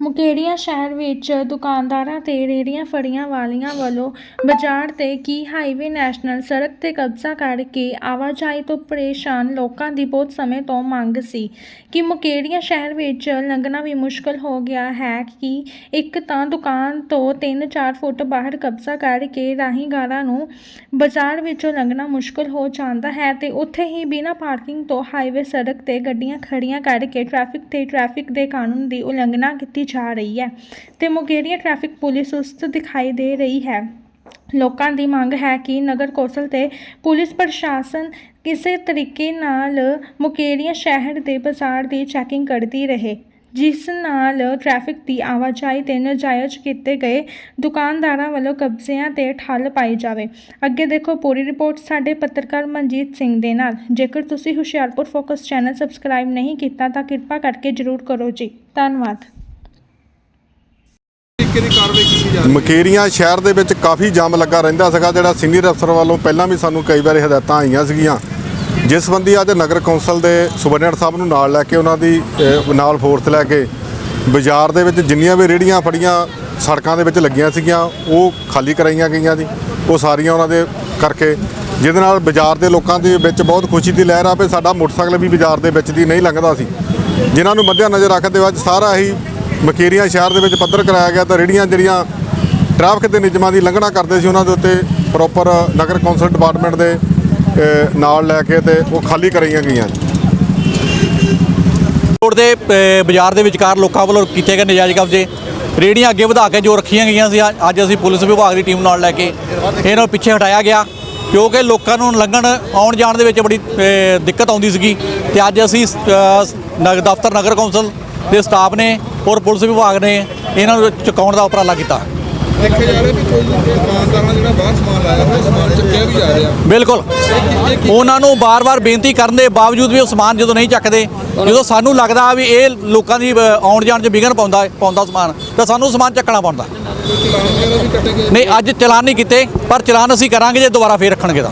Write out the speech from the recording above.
ਮੁਕੇਰੀਆਂ ਸ਼ਹਿਰ ਵਿੱਚ ਦੁਕਾਨਦਾਰਾਂ ਤੇ ਰੇਹੜੀਆਂ ਫੜੀਆਂ ਵਾਲਿਆਂ ਵੱਲੋਂ ਬਾਜ਼ਾਰ ਤੇ ਕੀ ਹਾਈਵੇ ਨੈਸ਼ਨਲ ਸੜਕ ਤੇ ਕਬਜ਼ਾ ਕਰਕੇ ਆਵਾਜਾਈ ਤੋਂ ਪਰੇਸ਼ਾਨ ਲੋਕਾਂ ਦੀ ਬਹੁਤ ਸਮੇਂ ਤੋਂ ਮੰਗ ਸੀ। ਕਿ ਮੁਕੇਰੀਆਂ ਸ਼ਹਿਰ ਵਿੱਚ ਲੰਘਣਾ ਵੀ ਮੁਸ਼ਕਲ ਹੋ ਗਿਆ ਹੈ ਕਿ ਇੱਕ ਤਾਂ ਦੁਕਾਨ ਤੋਂ 3-4 ਫੁੱਟ ਬਾਹਰ ਕਬਜ਼ਾ ਕਰਕੇ ਰਾਹੀਗਾਰਾਂ ਨੂੰ ਬਾਜ਼ਾਰ ਵਿੱਚੋਂ ਲੰਘਣਾ ਮੁਸ਼ਕਲ ਹੋ ਜਾਂਦਾ ਹੈ ਤੇ ਉੱਥੇ ਹੀ ਬਿਨਾਂ ਪਾਰਕਿੰਗ ਤੋਂ ਹਾਈਵੇ ਸੜਕ ਤੇ ਗੱਡੀਆਂ ਖੜੀਆਂ ਕਰਕੇ ਟ੍ਰੈਫਿਕ ਤੇ ਟ੍ਰੈਫਿਕ ਦੇ ਕਾਨੂੰਨ ਦੀ ਉਲੰਘਣਾ ਕੀਤੀ ਜਾ ਰਹੀ ਹੈ। ਤੇ ਮੁਕੇਰੀਆਂ ਟ੍ਰੈਫਿਕ ਪੁਲਿਸ ਸੁਸਤ ਦਿਖਾਈ ਦੇ ਰਹੀ ਹੈ। ਲੋਕਾਂ ਦੀ ਮੰਗ ਹੈ ਕਿ ਨਗਰ ਕੌਂਸਲ ਤੇ ਪੁਲਿਸ ਪ੍ਰਸ਼ਾਸਨ ਕਿਸੇ ਤਰੀਕੇ ਨਾਲ ਮੁਕੇਰੀਆਂ ਸ਼ਹਿਰ ਦੇ ਬਾਜ਼ਾਰ ਦੀ ਚੈਕਿੰਗ ਕਰਦੀ ਰਹੇ, ਜਿਸ ਨਾਲ ਟ੍ਰੈਫਿਕ ਦੀ ਆਵਾਜਾਈ ਤੇ ਨਜਾਇਜ਼ ਕੀਤੇ ਗਏ ਦੁਕਾਨਦਾਰਾਂ ਵੱਲੋਂ ਕਬਜ਼ਿਆਂ ਤੇ ਠੱਲ ਪਾਈ ਜਾਵੇ। ਅੱਗੇ ਦੇਖੋ ਪੂਰੀ ਰਿਪੋਰਟ ਸਾਡੇ ਪੱਤਰਕਾਰ ਮਨਜੀਤ ਸਿੰਘ ਦੇ ਨਾਲ। ਜੇਕਰ ਤੁਸੀਂ ਹੁਸ਼ਿਆਰਪੁਰ ਫੋਕਸ ਚੈਨਲ ਸਬਸਕ੍ਰਾਈਬ ਨਹੀਂ ਕੀਤਾ ਤਾਂ ਕਿਰਪਾ ਕਰਕੇ ਜਰੂਰ ਕਰੋ ਜੀ। ਧੰਨਵਾਦ। ਤਰੀਕੇ ਦੀ ਕਾਰਵਾਈ ਕੀਤੀ ਜਾ ਰਹੀ ਮਕੇਰੀਆਂ ਸ਼ਹਿਰ ਦੇ ਵਿੱਚ ਕਾਫੀ ਜਾਮ ਲੱਗਾ ਰਹਿੰਦਾ ਸੀਗਾ, ਜਿਹੜਾ ਸੀਨੀਅਰ ਅਫਸਰ ਵੱਲੋਂ ਪਹਿਲਾਂ ਵੀ ਸਾਨੂੰ ਕਈ ਵਾਰੀ ਹਦਾਇਤਾਂ ਆਈਆਂ ਸੀਗੀਆਂ। ਜਿਸ ਸੰਬੰਧੀ ਅੱਜ ਨਗਰ ਕੌਂਸਲ ਦੇ ਸੁਬਰਡੈਂਟ ਸਾਹਿਬ ਨੂੰ ਨਾਲ ਲੈ ਕੇ ਉਹਨਾਂ ਦੀ ਨਾਲ ਫੋਰਸ ਲੈ ਕੇ ਬਾਜ਼ਾਰ ਦੇ ਵਿੱਚ ਜਿੰਨੀਆਂ ਵੀ ਰੇੜੀਆਂ ਫੜੀਆਂ ਸੜਕਾਂ ਦੇ ਵਿੱਚ ਲੱਗੀਆਂ ਸੀਗੀਆਂ, ਉਹ ਖਾਲੀ ਕਰਾਈਆਂ ਗਈਆਂ ਜੀ। ਉਹ ਸਾਰੀਆਂ ਉਹਨਾਂ ਦੇ ਕਰਕੇ ਜਿਹਦੇ ਨਾਲ ਬਾਜ਼ਾਰ ਦੇ ਲੋਕਾਂ ਦੇ ਵਿੱਚ ਬਹੁਤ ਖੁਸ਼ੀ ਦੀ ਲਹਿਰ ਆ ਵੀ ਸਾਡਾ ਮੋਟਰਸਾਈਕਲ ਵੀ ਬਾਜ਼ਾਰ ਦੇ ਵਿੱਚ ਦੀ ਨਹੀਂ ਲੰਘਦਾ ਸੀ। ਜਿਨ੍ਹਾਂ ਨੂੰ ਮੱਦਿਆ ਨਜ਼ਰ ਰੱਖਦੇ ਵਿੱਚ ਸਾਰਾ ਹੀ ਮਕੇਰੀਆਂ ਸ਼ਹਿਰ ਦੇ ਵਿੱਚ ਪੱਧਰ ਕਰਾਇਆ ਗਿਆ ਤਾਂ ਰੇੜੀਆਂ ਜਿਹੜੀਆਂ ਟ੍ਰੈਫਿਕ ਦੇ ਨਿਯਮਾਂ ਦੀ ਲੰਘਣਾ ਕਰਦੇ ਸੀ ਉਹਨਾਂ ਦੇ ਉੱਤੇ ਪ੍ਰੋਪਰ ਨਗਰ ਕੌਂਸਲ ਡਿਪਾਰਟਮੈਂਟ ਦੇ ਨਾਲ ਲੈ ਕੇ ਤੇ ਉਹ ਖਾਲੀ ਕਰਾਈਆਂ ਗਈਆਂ। ਰੋਡ ਦੇ ਬਾਜ਼ਾਰ ਦੇ ਵਿਚਕਾਰ ਲੋਕਾਂ ਵੱਲੋਂ ਕੀਤੇ ਗਏ ਨਜਾਇਜ਼ ਕਬਜ਼ੇ। ਰੇੜੀਆਂ ਅੱਗੇ ਵਧਾ ਕੇ ਜੋ ਰੱਖੀਆਂ ਗਈਆਂ ਸੀ ਅੱਜ- ਅਸੀਂ ਪੁਲਿਸ ਵਿਭਾਗ ਦੀ ਟੀਮ ਨਾਲ ਲੈ ਕੇ ਇਹਨਾਂ ਪਿੱਛੇ ਹਟਾਇਆ ਗਿਆ। ਕਿਉਂਕਿ ਲੋਕਾਂ ਨੂੰ ਲੰਘਣ ਆਉਣ ਜਾਣ ਦੇ ਵਿੱਚ ਬੜੀ ਦਿੱਕਤ ਆਉਂਦੀ ਸੀਗੀ ਤੇ ਅੱਜ ਅਸੀਂ ਅ, ਨਗਰ ਦਫ਼ਤਰ ਨਗਰ ਕੌਂਸਲ ਦੇ ਸਟਾਫ ਨੇ ਔਰ ਪੁਲਿਸ ਵਿਭਾਗ ਨੇ ਇਹਨਾਂ ਨੂੰ ਚੁਕਾਉਣ ਦਾ ਉਪਰਾਲਾ ਕੀਤਾ। ਦੇਖਿਆ ਜਾ ਰਿਹਾ ਵੀ ਕੋਈ ਦੁਕਾਨਦਾਰਾਂ ਜਿਹੜਾ ਬਾਹਰ ਸਮਾਨ ਲਾਇਆ ਹੋਇਆ ਸਮਾਨ ਚੱਕਿਆ ਵੀ ਜਾ ਰਿਹਾ। ਬਿਲਕੁਲ। ਉਹਨਾਂ ਨੂੰ ਬਾਰ-ਬਾਰ ਬੇਨਤੀ ਕਰਨ ਦੇ ਬਾਵਜੂਦ ਵੀ ਉਹ ਸਮਾਨ ਜਦੋਂ ਨਹੀਂ ਚੱਕਦੇ ਜਦੋਂ ਸਾਨੂੰ ਲੱਗਦਾ ਵੀ ਇਹ ਲੋਕਾਂ ਦੀ ਆਉਣ ਜਾਣ 'ਚ ਵਿਘਨ ਪਾਉਂਦਾ ਪਾਉਂਦਾ ਸਮਾਨ ਤਾਂ ਸਾਨੂੰ ਸਮਾਨ ਚੱਕਣਾ ਪੈਂਦਾ ਗਏ? ਨਹੀਂ ਅੱਜ ਚਲਾਨ ਨਹੀਂ ਕੀਤੇ ਪਰ ਚਲਾਨ ਅਸੀਂ ਕਰਾਂਗੇ ਜੇ ਦੁਬਾਰਾ ਫੇਰ ਰੱਖਣਗੇ ਤਾਂ।